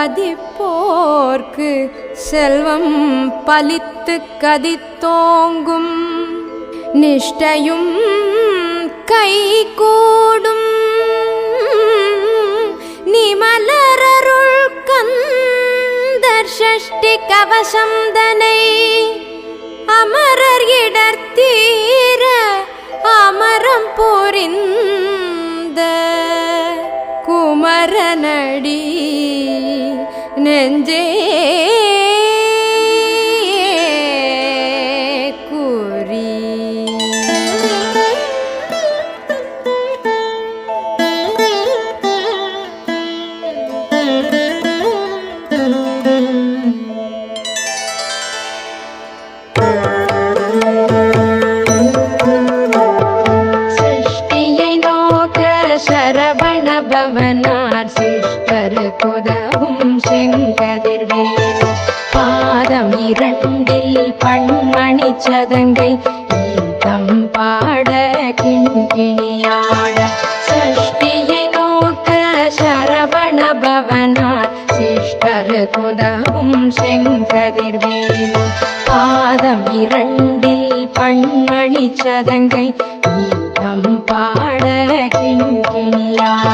பதிப்போர்க்கு செல்வம் பலித்து கதித்தோங்கும். நிஷ்டையும் கை கூடும் நிமலரருள் கந்தர் ஷஷ்டி கவசம் தனை அமரர் இடர்த்தீர அமரம் போரிந்த குமரனடி நெஞ்சே பாதம் பண்மணி சதங்கை கீதம் பாட கிண்கிணியாட. சஷ்டியை நோக்க சரவண பவனார் சிஷ்டர் குதவும் செங்கதிர்வேல் பாதம் இரண்டில் பண்மணி சதங்கை கீதம் பாட கிண்கிணியாட.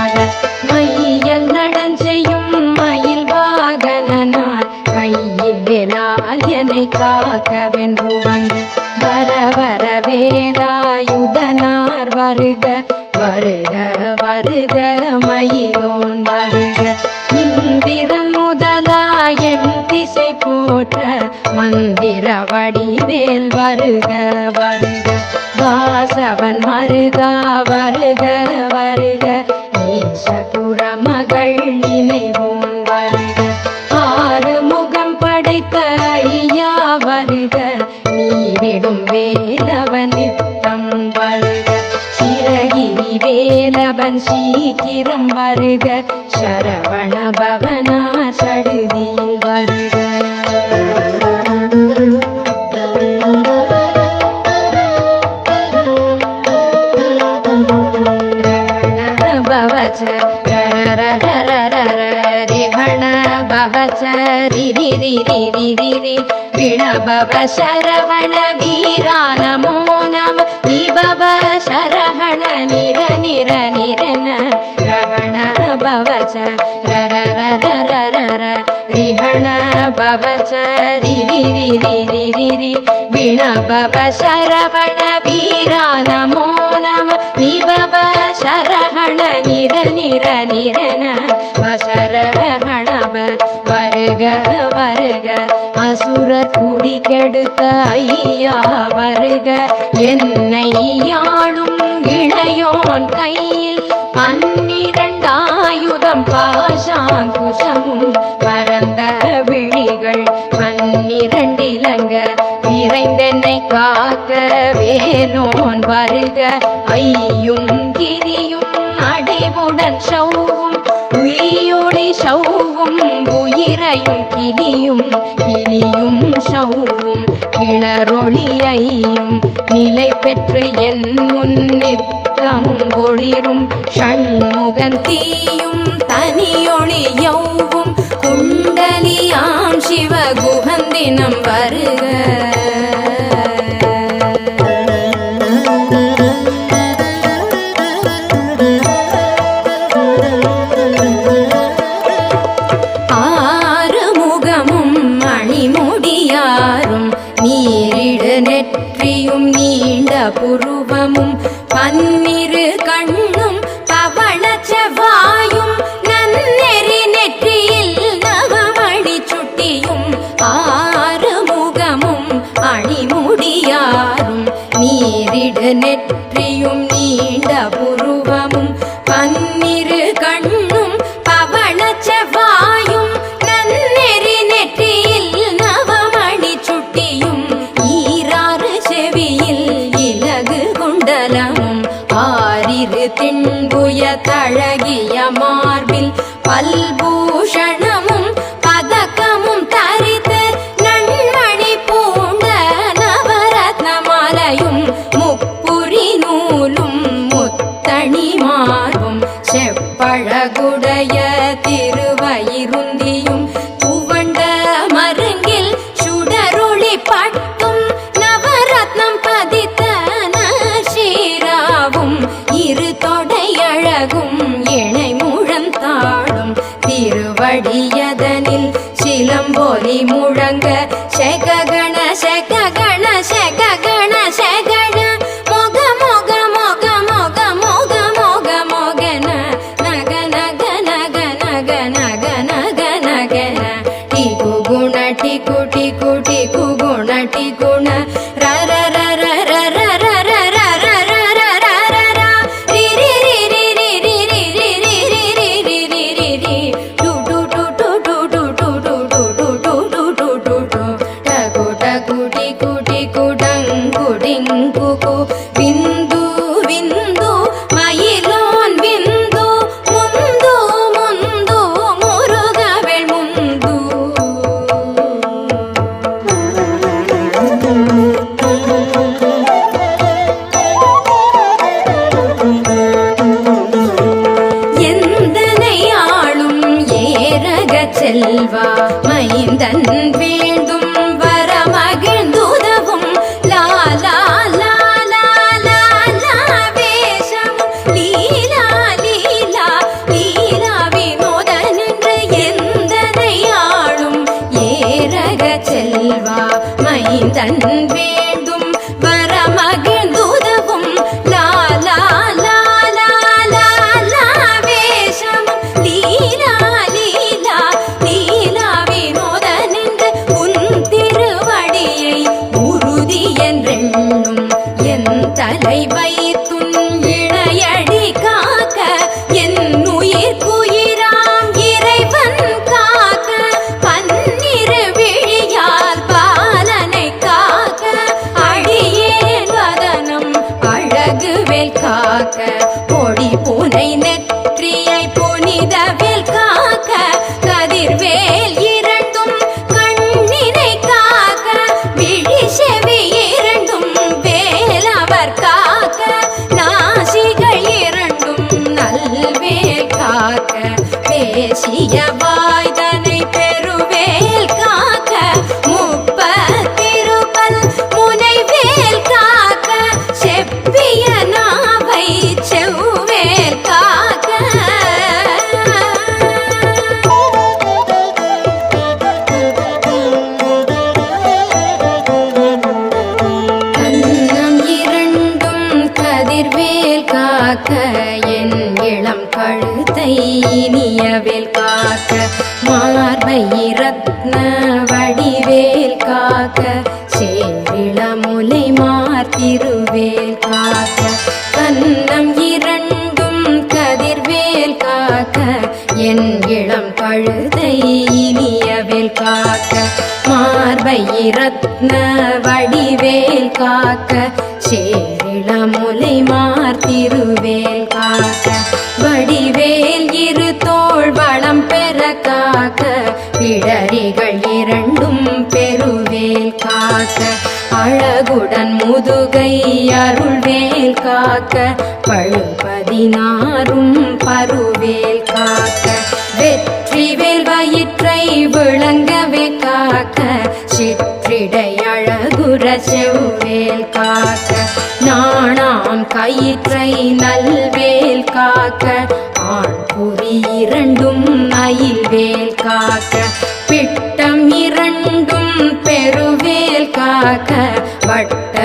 வருக வருக மயிலோன் வருக. இந்திரன் முதலாயம் திசை போற்ற மந்திர வடிவேல் வருக வருக. வாசவன் மருகா வருக வருக. ஈசபுர மகள் நினைவோன் வருக. ஆறு முகம் படைத்த ஐயா வருக. நீ விடும் வேலவன் வேலவன் சீக்கிரம் வருக சரவண பவனா சடுதியில் ரிவண பவச்ச ரிரி ரிரி ரிரி ரி விண பவ சரவண வீரா நமோ நம விபவ சரவண நிர நிர நிரன ரவண பவச்ச ரர ரர சரவண வீரா நமோ நம விபவ சரஹண நிர நிர நிரன வருக வருக அசுர குடி கெடுத்த ஐயா வருக என்னை யாழும் இளையோன் கையில் ஆயுதம் பாஷாங்குஷமும் பரந்த விழிகள் பன்னிரண்டிலங்க விரைந்தென்னை காக்க வேணோன் வருக. ஐயும் கிரியும் அடிவுடன் சௌவும் உயிரொளி சௌவும் உயிரையும் கிளியும் கிளியும் சௌவும் கிளரொளியையும் நிலை பெற்று என் முன் நித்தம் ஒளிரும் ஷண்முகன் தீயும் தனியொளி யௌவும் குண்டலியாம் சிவகுகந்தினம் வருக. தழகிய ಶಕ ಗಣ ಶಕ я மார்த்திருவேல் காக்க கண்ணம் இரண்டும் கதிர்வேல் காக்க என் இளம் கழுதை இனியவேல் காக்க மார்பை ரத்ன வடிவேல் காக்க சேரிளமுலை மார்த்திருவேல் காக்க வடிவேல் இரு தோல் வளம் பெற காக்க பிடரிகள் அழகுடன் முதுகை அருள்வேல் காக்க பழுபதினாரும் பருவேல் காக்க வெற்றி வேல் வயிற்றை விளங்கவே காக்க சிற்றிடை அழகுற செவ்வேல் காக்க நாணாம் கயிற்றை நல்வேல் காக்க ஆண் புரி இரண்டும் அயில்வேல் காக்க காக்க வட்ட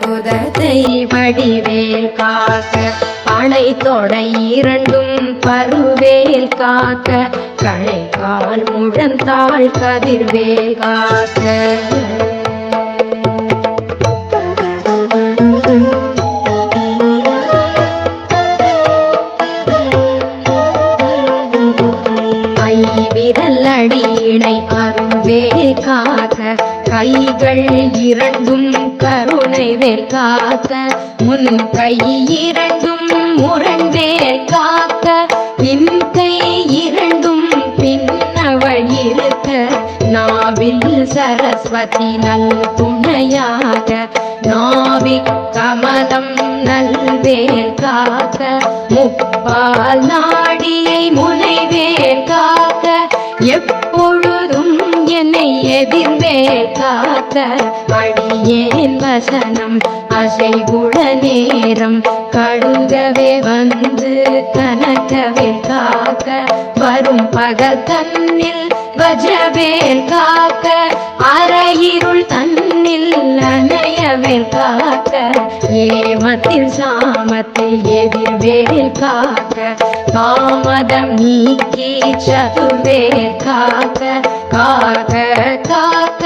குதத்தை வடிவேல் காக்க பனை தொடை இரண்டும் பருவேல் காக்க கணை கால் முழந்தாள் கதிர்வேல் காக்க. விரல் அடியினை அருவே காக்க கைகள் இரண்டும் கருணை வேல் காக்க முன் கை இரண்டும் முரண்டே காக்க பின் கை இரண்டும் பின்னவள் இருக்க நாவில் சரஸ்வதி நல் துணையாக நாவி கமலம் நல்வேல் காக்க முப்பால் நாடியை முனைவேல் காக்க எப்பொழுதும் எதிர்வேல் காக்க அடியேன் வசனம் அசைகுட நேரம். கடுங்கவே வந்து கனக்கவே காக்க வரும் பகல் தன்னில் வஜ்ரவேல் காக்க அறையிருள் தன்னில் அணையவேல் காக்க ஏமத்தில் சாமத்தை எதிர்வேல் காக்க காமதம் நீக்கி சதுவேல் காக்க காக்க காக்க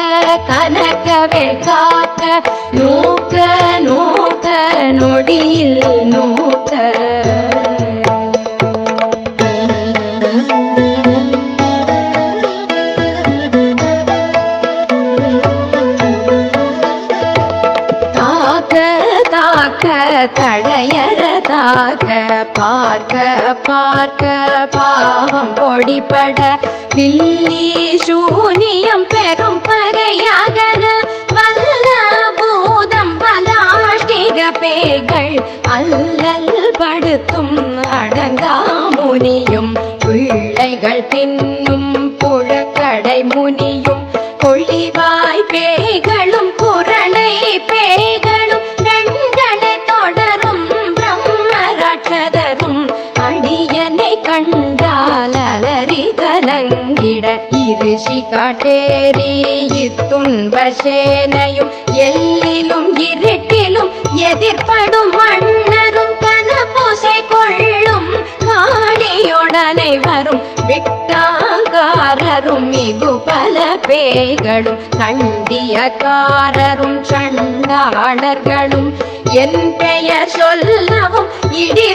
கனக்கவேல் காக்க நூக்க நூக்க நொடியில் நூக்க பார்க்க பார்க்க பார்க்க பாவம் பொடிபட. வில்லி சூனியம் பெரும் பகையாக வல்ல பூதம் பல பலாஷ்டிக பேய்கள் அல்லல் படுத்தும் அடங்கா முனியும் பிள்ளைகள் தின்னும் புழக்கடை முனியும். பொழிவா கலங்கிட இருஷி காட்டேரி இத்துன்ப சேனையும் எல்லிலும் இருட்டிலும் எதிர்ப்படும் மன்னரும் கனபூசை கொள்ளும் காணியுடனை வரும் விட்டாங்காரரும் மிகு பல பேய்களும் கண்டியக்காரரும் சண்டாளர்களும் என் பெயர் சொல்லவும் இடி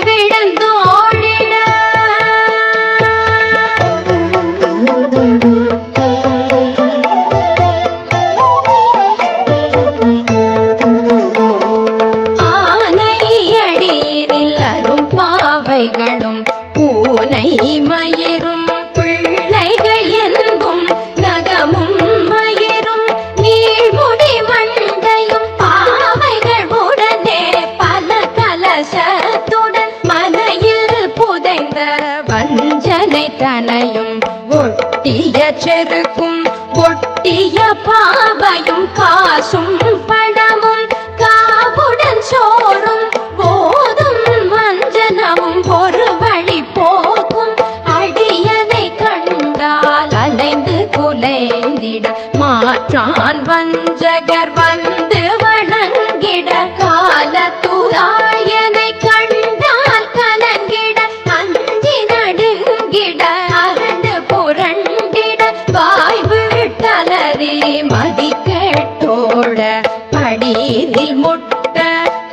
படியில் முட்ட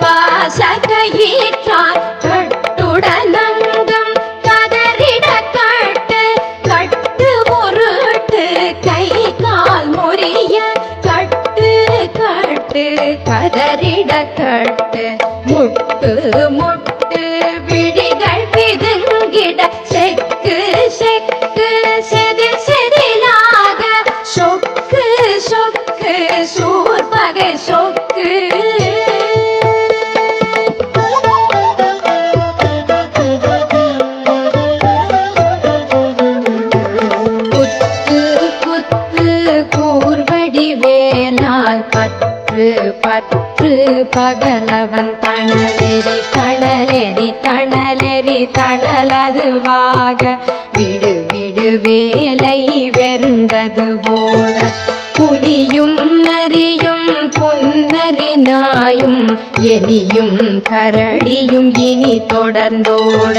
பாசகையிற்றார். கட்டுடனங்கம் கதறிட கட்டு. கட்டு முருட்டு கை கால் முறிய. கட்டு கட்டு கதறிட கட்டு. பகலவன் தணலெறி தணலெறி தணலெறி தணலதுவாக விடு விடு வேலை வெறுந்தது போல. புலியும் நரியும் பொன்னறினாயும் எலியும் கரடியும் இனி தொடர்ந்தோட.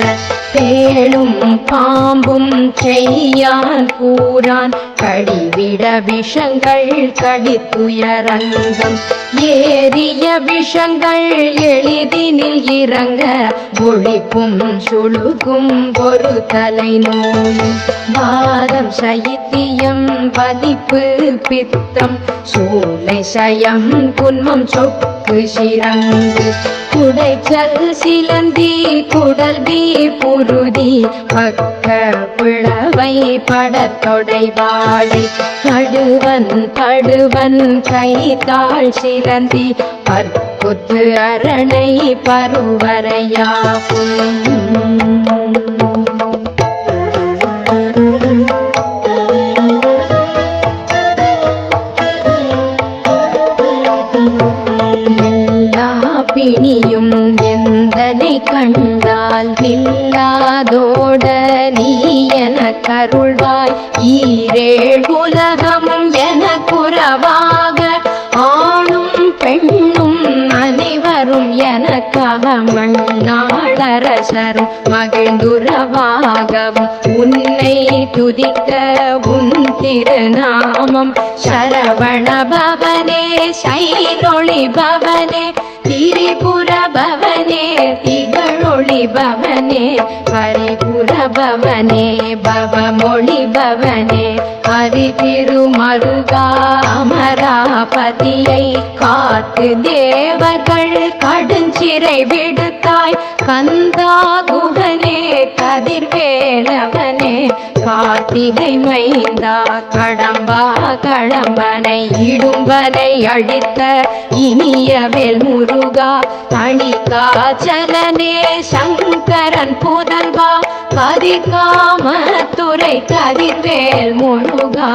தேளும் பாம்பும் செய்யான் கூறான். கடிவிட விஷங்கள் கடித்துயரங்கம் ஏறிய விஷங்கள் எளிதினில் இறங்க. ஒழிப்பும் சுழுகும் ஒரு தலை நோய் வாதம் சைத்தியம் பதிப்பு பித்தம். சூளை சயம் குன்மம் சொக்கு சிறங்கு குடைச்சல் சிலந்தி குடல்வி புருதி. பக்க பிளவை படத்தொடை வாழை கடுவன் படுவன் கைத்தாள் சிலந்தி. பற்புத்து அரணை பருவரையாகும். பிணியும் எந்தனை கண்டால் நில்லாதோட நீ என கருள்வாய். ஈரேழ் உலகமும் என குறவாக ஆணும் பெண்ணும் அனைவரும் எனக்காக மண்ணாளரசரும் மகிழ்ந்துறவாகவும். உன்னை துதிக்க உன் திருநாமம் சரவண பவனே சைரொளி பவனே திரிபுர பவனே திகழொளி பவனே பரிபுர பவனே பவமொழி பவனே ஹரி திருமருகா அமராபதியை காத்து தேவர்கள் கடுஞ்சிறை விடுத்தாய் கந்தா குகனே கதிர்வேலவனே கார்த்திகை மைந்தா கடம்பா கடம்பனை இடும்பனை அழித்த இனியவேல் முரு முருகா தணிகாச்சலனே சங்கரன் புதல்வா பதிக்காம துறை கதிர்வேல் முருகா.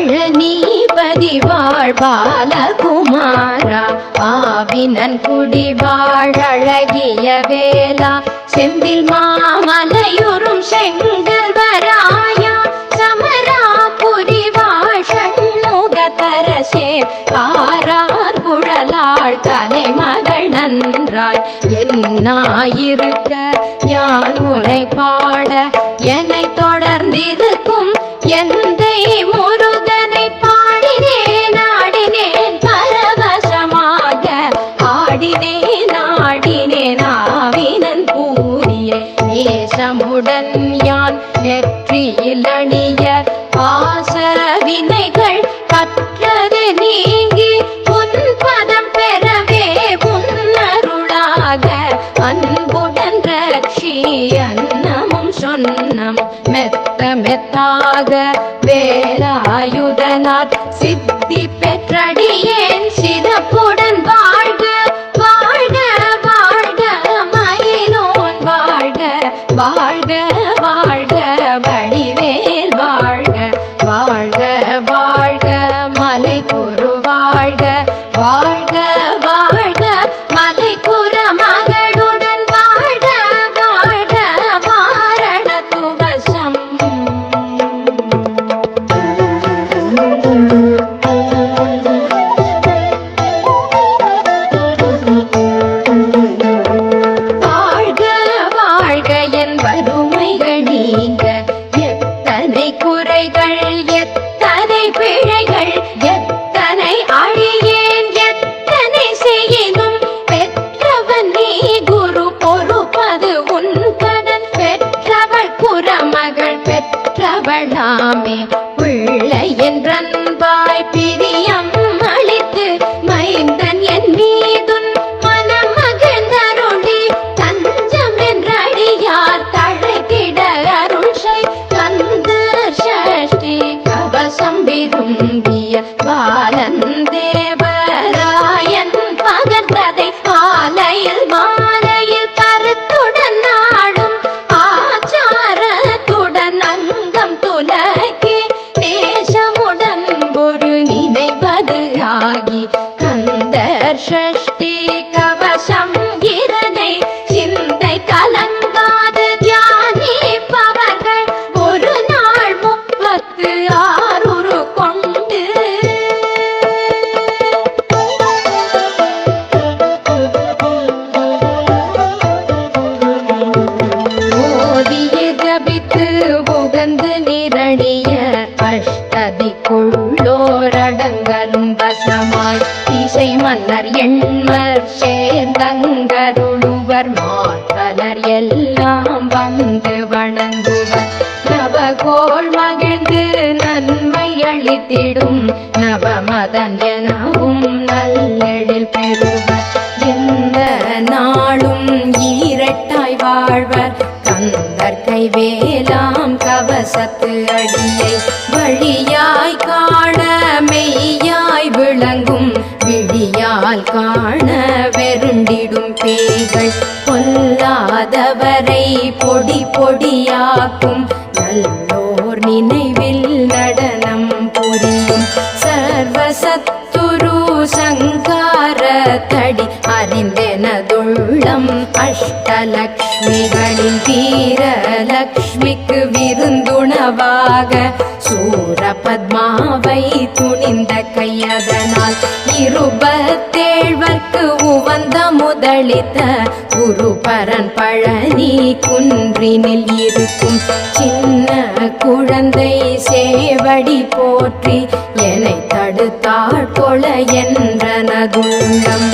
பழனிபதி வாழ் பாலகுமாரா ஆவினன் குடி வாழகிய வேளா செந்தில் மாமலையுறும் செங்கல் வராயா சமராபுரி வாழ் சண்முகதரசே குழலாள் தலை மகள் நன்றாய். என்னாயிருக்க? யான் உனை பாட? என்னை தொடர்ந்திருக்கும் எந்தை முருகனை உடன் யான் நெற்றியில் அணிய பாச வினைகள் கற்றது நீங்கி உன் பதம் பெறவே உன்னருளாக. அன்புடன் ரட்சி அன்னமும் சொன்னம் மெத்த மெத்தாக வேலாயுதனார். சித்தி நவமதன் எனவும் நல்லெழில் பெறுவர். எந்த நாளும் ஈரட்டாய் வாழ்வர். கந்தர் கைவேலாம் கவசத்து அடியை வழியாய் காண மெய்யாய் விளங்கும். விழியால் காண வெருண்டிடும் பேய்கள். பொல்லாதவரை பொடி பொடியாக்கும். நல்லோர் நினைவு அஷ்டலக்ஷ்மிகளில் வீரலக்ஷ்மிக்கு விருந்துணவாக சூர பத்மாவை துணிந்த கையதனால் இருபத்தேழ்வர்க்கு உவந்த முதலித்த குருபரன் பழனி குன்றினில் இருக்கும் சின்ன குழந்தை சேவடி போற்றி என்னை தடுத்தாள் கொல என்றனதுள்ளம்.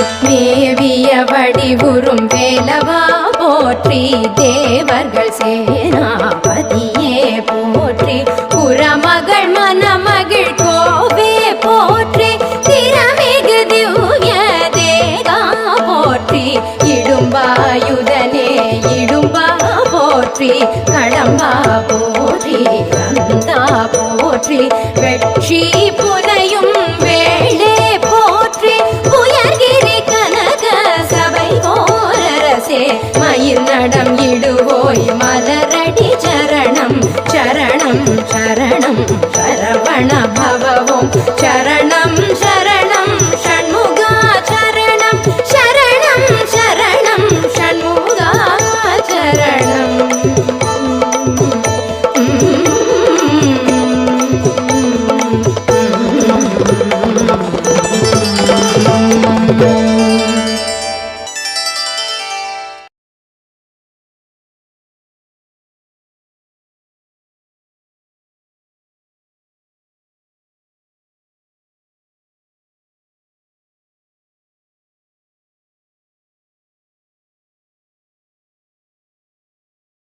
போற்றி தேவர்கள் சேனாபதியே போற்றி. புறமகள் மணமகள் கோவே போற்றி. திறமிகு திவ்ய தேகா போற்றி. இடும்பாயுதனே இடும்பா போற்றி. கடம்பா போற்றி கந்தா போற்றி. வெற்றி புனையும் சரணபவம் சரண